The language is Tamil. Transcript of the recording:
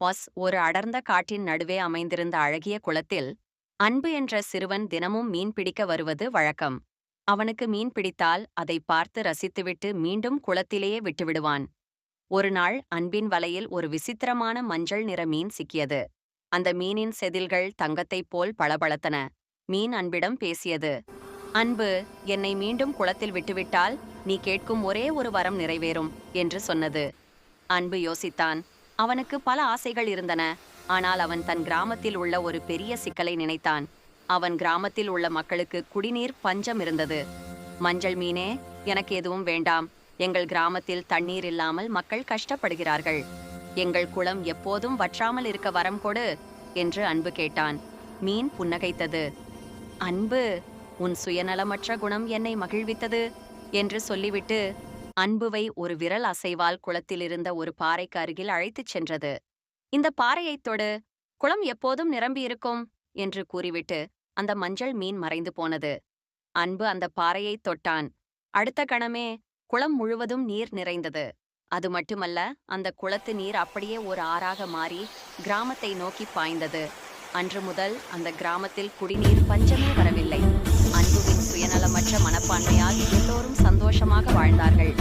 பொஸ் ஒரு அடர்ந்த காட்டின் நடுவே அமைந்திருந்த அழகிய குளத்தில் அன்பு என்ற சிறுவன் தினமும் மீன் பிடிக்க வருவது வழக்கம். அவனுக்கு மீன் பிடித்தால் அதை பார்த்து ரசித்துவிட்டு மீண்டும் குளத்திலேயே விட்டுவிடுவான். ஒரு நாள் அன்பின் வலையில் ஒரு விசித்திரமான மஞ்சள் நிற மீன் சிக்கியது. அந்த மீனின் செதில்கள் தங்கத்தைப் போல் பளபளத்தன. மீன் அன்பிடம் பேசியது அன்பு என்னை மீண்டும் குளத்தில் விட்டுவிட்டால் நீ கேட்கும் ஒரே ஒரு வரம் நிறைவேறும் என்று சொன்னது. அன்பு யோசித்தான் அவனுக்கு பல ஆசைகள் இருந்தன. ஆனால் அவன் தன் கிராமத்தில் உள்ள ஒரு பெரிய சிக்கலை நினைத்தான். அவன் கிராமத்தில் உள்ள மக்களுக்கு குடிநீர் பஞ்சம் இருந்தது. மஞ்சள் மீனே எனக்கு எதுவும் வேண்டாம். எங்கள் கிராமத்தில் தண்ணீர் இல்லாமல் மக்கள் கஷ்டப்படுகிறார்கள். எங்கள் குளம் எப்போதும் வற்றாமல் இருக்க வரம் கொடு என்று அன்பு கேட்டான். மீன் புன்னகைத்தது. அன்பு உன் சுயநலமற்ற குணம் என்னை மகிழ்வித்தது என்று சொல்லிவிட்டு அன்புவை ஒரு விரல் அசைவால் குளத்திலிருந்த ஒரு பாறைக்கு அருகில் அழைத்துச் சென்றது. இந்த பாறையைத் தொடு. குளம் எப்போதும் நிரம்பியிருக்கும் என்று கூறிவிட்டு அந்த மஞ்சள் மீன் மறைந்து போனது. அன்பு அந்த பாறையைத் தொட்டான். அடுத்த கணமே குளம் முழுவதும் நீர் நிறைந்தது. அது மட்டுமல்ல அந்த குளத்து நீர் அப்படியே ஒரு ஆறாக மாறி கிராமத்தை நோக்கி பாய்ந்தது. அன்று முதல் அந்த கிராமத்தில் குடிநீர் பஞ்சமே வரவில்லை. அன்புவின் மனப்பான்மையால் எல்லோரும் சந்தோஷமாக வாழ்ந்தார்கள்.